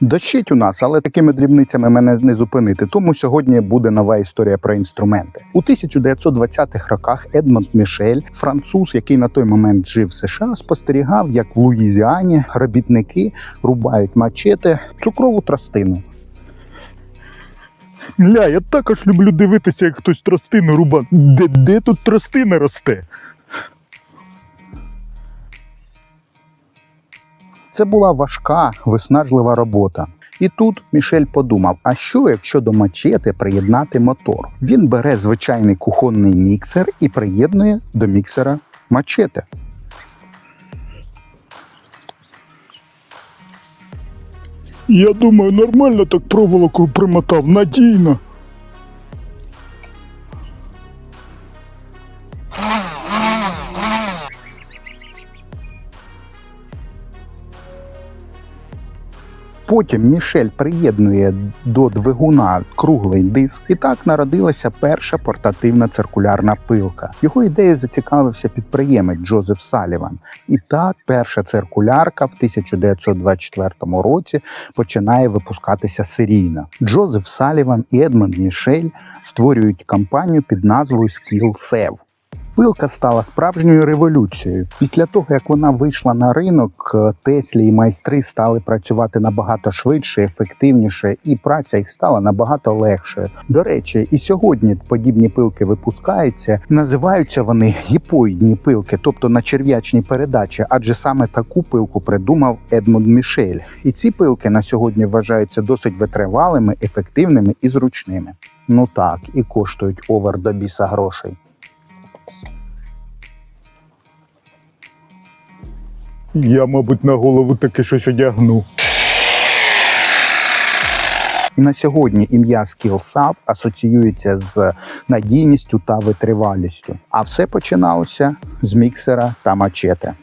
Дощить у нас, але такими дрібницями мене не зупинити. Тому сьогодні буде нова історія про інструменти. У 1920-х роках Едмонд Мішель, француз, який на той момент жив в США, спостерігав, як в Луїзіані робітники рубають мачете цукрову тростину. Ля, я також люблю дивитися, як хтось тростину руба. Де, де тут тростина росте? Це була важка, виснажлива робота. І тут Мішель подумав: а що якщо до мачети приєднати мотор? Він бере звичайний кухонний міксер і приєднує до міксера мачете. Я думаю, нормально так проволоку примотав, надійно. Потім Мішель приєднує до двигуна круглий диск, і так народилася перша портативна циркулярна пилка. Його ідеєю зацікавився підприємець Джозеф Саліван. І так перша циркулярка в 1924 році починає випускатися серійно. Джозеф Саліван і Едмонд Мішель створюють компанію під назвою Skill Sev. Пилка стала справжньою революцією. Після того, як вона вийшла на ринок, е, Теслі і майстри стали працювати набагато швидше, ефективніше, і праця їх стала набагато легшою. До речі, і сьогодні подібні пилки випускаються. Називаються вони гіпоїдні пилки, тобто на черв'ячній передачі, адже саме таку пилку придумав Едмунд Мішель. І ці пилки на сьогодні вважаються досить витривалими, ефективними і зручними. Ну так, і коштують овер до біса грошей. Я, мабуть, на голову таки щось одягну. На сьогодні ім'я Скілсав асоціюється з надійністю та витривалістю. А все починалося з міксера та мачете.